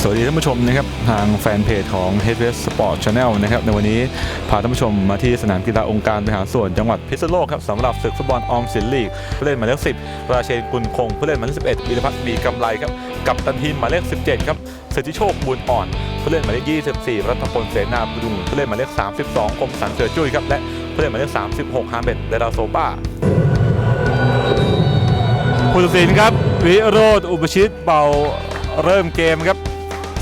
สวัสดีท่านผู้ชมนะครับทางแฟนเพจของ h e a d w e s t Sport Channel นะครับในวันนี้พาท่านผู้ชมมาที่สนามกีฬาองค์การบริหารส่วนจังหวัดพิษณุโลกครับสำหรับศึกฟุตบอลออมสินลีกผู้เล่นหมายเลข10 ราเชนกุลคงผู้เล่นหมายเลข11วีรพัฒน์มีกำไรครับกับตันทีมหมายเลข 17 ครับสิทธิโชคบุญอ่อนผู้เล่นหมายเลข 24 รัตพลเสนาบุดุงผู้เล่นหมายเลข 32คมสันเสือจุ้ยครับและผู้เล่นหมายเลข 36ฮาเมดเดลาโซบ้าผู้ตัดสินครับวิโรธอุปชิตเป่าเริ่มเกมครับ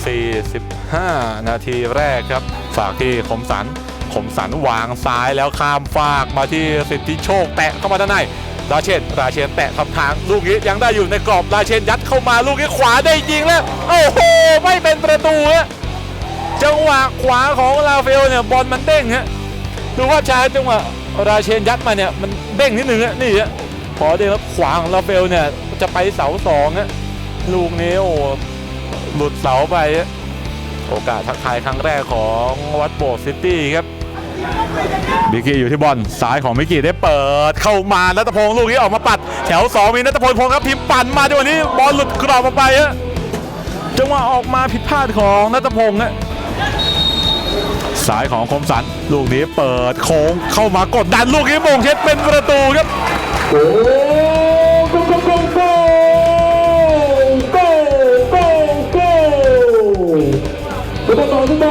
45 นาทีแรกครับ ฝากที่คมสันคมสันวางซ้ายแล้วข้ามฟากมาที่สิทธิโชคแตะเข้ามาด้านในราเชนราเชนแตะทำทางลูกนี้ยังได้อยู่ในกรอบราเชนยัดเข้ามาลูกนี้ขวาได้ยิงแล้วโอ้โหไม่เป็นประตูฮะจังหวะขวาของลาเฟลเนี่ยบอลมันเด้งฮะดูว่าใช้จังหวะราเชนยัดมาเนี่ยมันเด้งนิดนึงฮะนี่ฮะพอเด้งแล้วขวาของลาเฟลเนี่ยจะไปเสาสองฮะลูกนี้โอ้ หลุดเสาไปฮะโอกาสทักทายครั้งแรกของวัดโบสถ์ซิตี้ครับมิกกี้อยู่ที่บอลซ้ายของมิกกี้ได้เปิดเข้ามานัทพงศ์ลูกนี้ออกมาปัด แถว 2 มีนัทพงศ์ครับพิมพ์ปั่นมาจังหวะนี้บอลหลุดกรอบออกไปฮะจังหวะออกมาผิดพลาดของนัทพงศ์ฮะสายของคมสัน ลูกนี้เปิดโค้งเข้ามากดดันลูกนี้มงเช็ดเป็นประตูครับ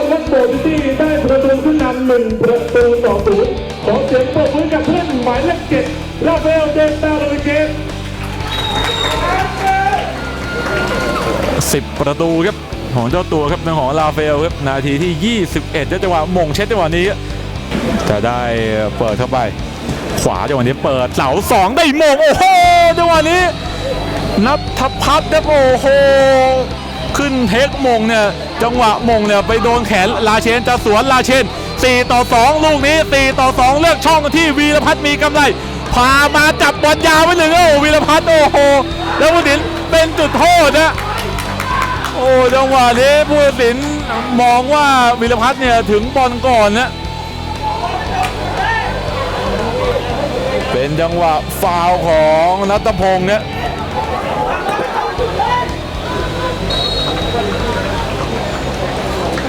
อลวัดโบสถ์ซิตี้ได้ประตูขึ้นนำหนึ่งประตูต่อศูนย์ขอเสียงปรบมือกับเพื่อนหมายเลขเจ็ดลาเฟลเดนตาโรเกส10ประตูครับของเจ้าตัวครับเป็นของลาเฟลครับนาทีที่ 21จังหวะมงเช็ดจังหวะนี้จะได้เปิดเข้าไป ขวาจังหวะนี้เปิดเสาสองได้มงโอ้โหจังหวะนี้นับทพัฒน์ครับโอ้โหขึ้นเทคมงเนี่ย จังหวะมงเนี่ยไปโดนแขนลาเชนจะสวนลาเชน 4 ต่อ 2 ลูกนี้ 4 ต่อ 2 เลือกช่องที่วีรพัฒน์มีกำไร พามาจับบอลยาวไว้หนึ่งโอ้วีรพัฒน์โอ้โห แล้วผู้สินเป็นจุดโทษนะโอ้จังหวะนี้ผู้สินมองว่าวีรพัฒน์เนี่ยถึงบอลก่อนนะเป็นจังหวะฟาวของนัทพงศ์เนี่ย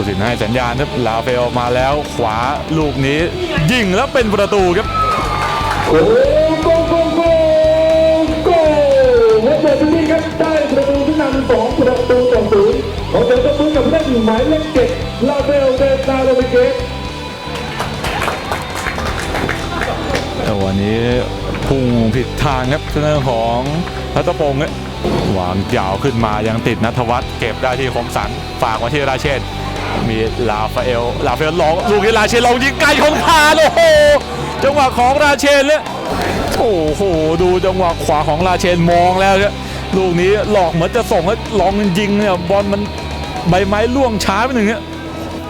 ผู้สินให้สัญญาณครับลาเฟลมาแล้วขวาลูกนี้ ยิงแล้วเป็นประตูครับโอ้โกโกโกโกวัดโบสถ์ซิตี้ครับได้ประตูขึ้นนำสองประตูต่อศูนย์ขอเสียงปรบมือกับเพื่นหมายเลขเจ็ดลาเฟลเดนตาโรเกสแต่วันนี้พุ่งผิดทางครับเรื่องของรัตพงศ์เนี่ยวางยาวขึ้นมายังติดนัทวัฒน์เก็บได้ที่คมสันฝากมาที่ราเชน มีลาฟาเอลลาฟาเอลลองลูกนี้ราเชนลองยิงไกลของคานโอ้โหจังหวะของราเชนเลยโอ้โหดูจังหวะขวาของราเชนมองแล้วครับลูกนี้หลอกเหมือนจะส่งแล้วลองยิงเนี่ยบอลมันใบไม้ล่วงช้าไปหนึ่งเนี่ย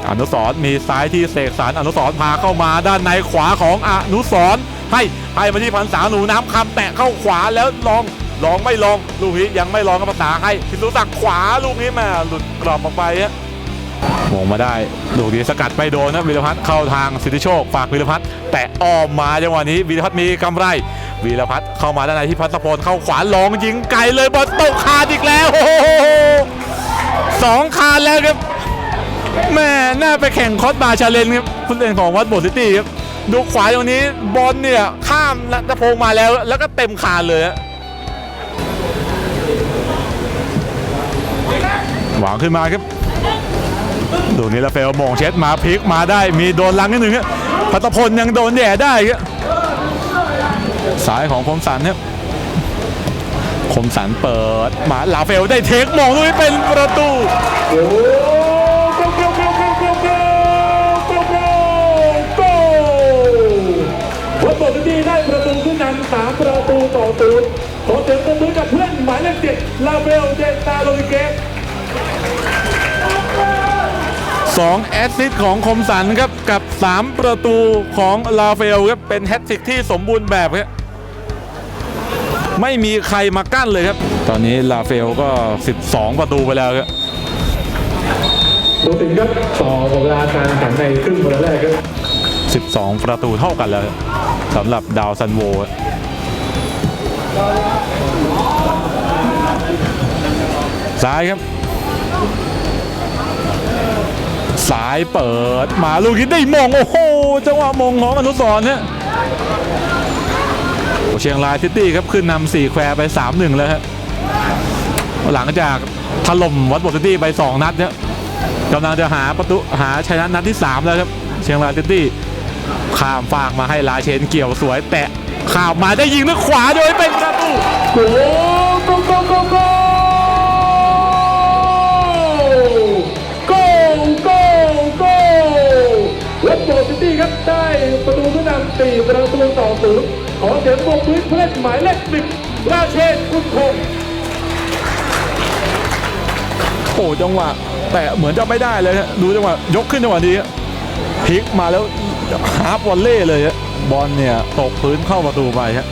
อนุสรมีซ้ายที่เสกสรรอนุสรพาเข้ามาด้านในขวาของอนุสรให้ให้มาที่พันษาหนูน้ำคำแตะเข้าขวาแล้วลองลองไม่ลอง ลูกนี้ยังไม่ลองกับภาษาให้พิสุศักดิ์ขวาลูกนี้มาหลุดกรอบออกไปฮะ มงมาได้ลูดีสกัดไม่โดนนะวิรพัฒน์เข้าทางสิทธิโชคฝากวิรพัฒน์แตะอ้อมมาจังหวะนี้วิรพัฒน์มีกำไรวีรพัฒน์เข้ามาด้านในที่พัฒพลเข้าขวาลองยิงไกลเลยบอลตกคานอีกแล้วโอ้โหสองคานแล้วครับแม่น่าไปแข่งคอสบาชาเลนจ์ครับผู้เล่นของวัดโบสถิตี้ครับดูขวาตรงนี้บอลเนี่ยข้ามนัทพงมาแล้ว แล้วก็เต็มคานเลยหวางขึ้นมาครับ ดูนี้ลาเฟลมองเช็ดมาพลิกมาได้มีโดนลังนิดหนึ่งพัตพลยังโดนแย่ได้สายของคมสันเนี่ยคมสันเปิดมาลาเฟลได้เทคมองด้วยเป็นประตูบทดีได้ประตูขึ้นนำสามประตูต่อตูนขอเสียงปรบมือกับเพื่อนหมายเลขเจ็ดลาเบลเดนตาโลริเก 2แอสซิสต์ของคมสันครับกับ 3 ประตูของลาเฟลครับเป็นแฮตทริกที่สมบูรณ์แบบครับไม่มีใครมากั้นเลยครับ ตอนนี้ลาเฟลก็ 12 ประตูไปแล้วครับดูสิครับต่อเวลาการแข่งขันในครึ่งเวลาแรกครับ12 ประตูเท่ากันแล้วครับสำหรับดาวซันโวครับซ้ายครับ สายเปิดมาลูกนี้ได้มงโอ้โหจังหวะมงของอนุสรเนี่ยโอเชียงรายซิตี้ครับขึ้นนำ4แควไป 3-1 แล้วครับหลังจากถล่มวัดบอซิตี้ไป 2 นัดเนี่ยกำลังจะหาประตูหาชนะนัดที่ 3 แล้วครับ เชียงรายซิตี้ข้ามฟากมาให้ลาเชนเกี่ยวสวย แตะข้ามมาได้ยิงด้วยขวาโดยเป็นประตูโกโก นนำสี่ประตูต่อศูนย์ขอเสียงปรบมือเพื่อนหมายเลขสิบราเชนคุณพงโอ้จังหวะแต่เหมือนจะไม่ได้เลยฮะดูจังหวะยกขึ้นจังหวะนี้พลิกมาแล้วฮาร์ปวอลเล่เลยฮะบอลเนี่ยตกพื้นเข้าประตูไปฮะ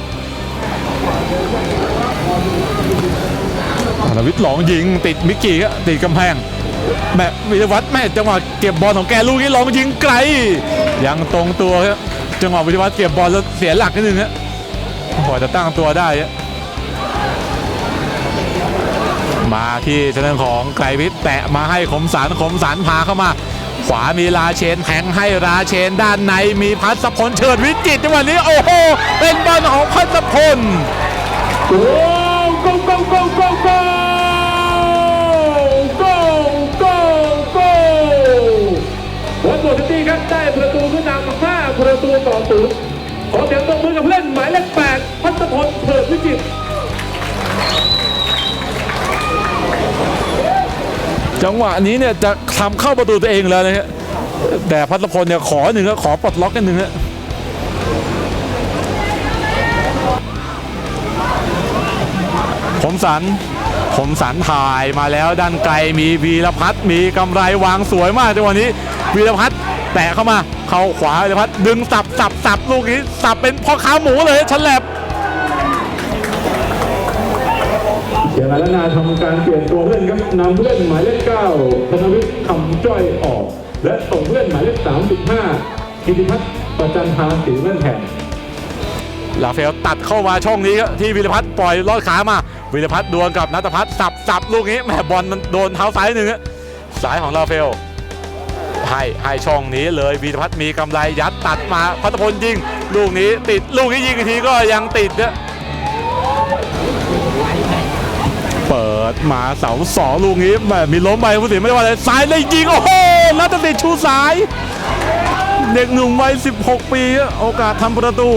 ธนวิทย์หลองยิงติดมิกกี้ฮะติดกำแพงแม่วิทยาวัฒน์แม่จังหวะเก็บบอลของแกลูกนี้หลองยิงไกล ยังตรงตัวฮะ จังหวะวิทยาวัฒน์เก็บบอลแล้วเสียหลักนิดนึงฮะพอจะตั้งตัวได้มาที่ทางด้านของไกรวิทย์แตะมาให้ขมสารขมสารพาเข้ามา ขวามีราเชนแทงให้ราเชนด้านในมีพัศพลเฉิดวิจิตจังหวะนี้โอ้โหเป็นบอลของพัศพลโก ประตูต่อศูนย์ขอเสียงตบมือกับผู้เล่นหมายเลขแปดพัฒพลเถิดวิจิตรจังหวะนี้เนี่ยจะทำเข้าประตูตัวเองแล้วนะฮะแต่พัศพลเนี่ยขอหนึ่งฮะขอปลดล็อกกันหนึ่งฮะผมสันผมสันถ่ายมาแล้วด้านไกลมีวีรพัฒน์มีกำไรวางสวยมากจังหวะนี้วีรพัฒน์ แตะเข้ามาเข้าขวาวีรพัฒน์ดึงสับสับสับลูกนี้สับเป็นพ่อค้าหมูเลยฉลับเดี๋ยวแล้วนาทำการเปลี่ยนตัวผู้เล่นครับนำผู้เล่นหมายเลขเก้าธนวิทย์คำจ้อยออก และส่งผู้เล่นหมายเลขสามสิบห้ากิติพัฒน์ประจันทาสีเล่นแทนลาเฟลตัดเข้ามาช่องนี้ครับที่วิรพัฒน์ปล่อยลอดขามา วิรพัฒน์ดวลกับนัทพัฒน์สับสับลูกนี้แหมบอลมันโดนเท้าซ้ายหนึ่งฮะซ้ายของลาเฟล ให้ให้ช่องนี้เลยวิรพัฒน์มีกำไรยัดตัดมาพัฒพลยิง ลูกนี้ติดลูกนี้ยิงอีกทีก็ยังติดนะเปิดมาเสาสองลูกนี้แหมมีล้มไปผู้สินไม่ได้ว่าอะไรซ้ายเลยยิงโอ้โหนัทติชูสาย เด็กหนุ่มวัย 16 ปี โอกาสทำประตู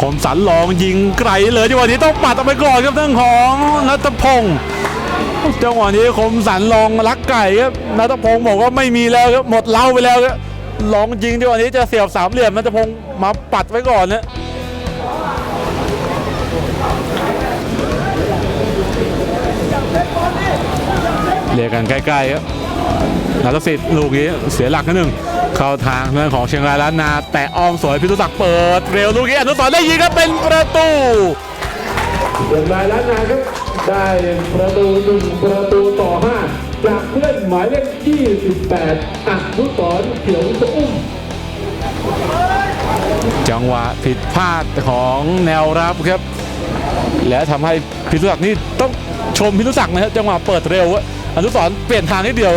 คมสันลองยิงไกลเลยจังหวะนี้ต้องปัดออกไปก่อนครับทางของนัทพงศ์จังหวะนี้คมสันลองลักไก่ครับนัทพงศ์บอกว่าไม่มีแล้วครับหมดเล่าไปแล้วครับลองยิงจังหวะนี้จะเสียบสามเหลี่ยมนัทพงศ์มาปัดไว้ก่อนนะเรียกกันใกล้ๆครับ นัทสิทธิ์ลูกนี้เสียหลักนิดหนึ่งเข้าทางเรื่องของเชียงรายล้านนา แต่อ้อมสวยพิทุศักดิ์เปิด เร็วลูกนี้อนุสรณ์ได้ยิงครับเป็นประตูเดือนรายล้านนาครับได้ประตูหนึ่งประตูต่อห้าจากผู้เล่นหมายเลข28อนุสรณ์เขียวสะอุ้มจังหวะผิดพลาดของแนวรับครับ และทำให้พิทุศักดิ์นี่ต้องชมพิทุศักดิ์นะครับจังหวะเปิดเร็วอะ อนุสร์เปลี่ยนทางนิดเดียว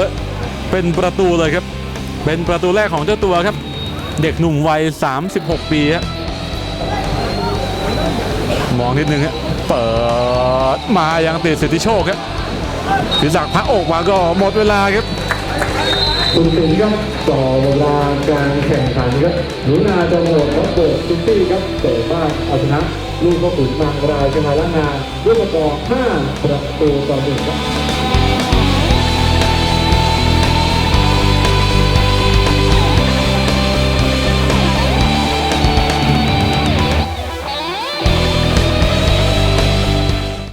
เป็นประตูเลยครับ เป็นประตูแรกของเจ้าตัวครับ เด็กหนุ่มวัย 36 ปีฮะมองนิดนึงฮะเปิดมายังติดสิทธิโชคครับพิศักดิ์พักอกมาก็หมดเวลาครับคุณสินครับต่อเวลาการแข่งขันครับหนูนาจังหวัดวัดโบกซิตี้ครับเตะบ้านเอาชนะลูกพ่อขุนนางรายจังหวัดล้านนาด้วยสกอร์5ประตูต่อหนึ่งครับ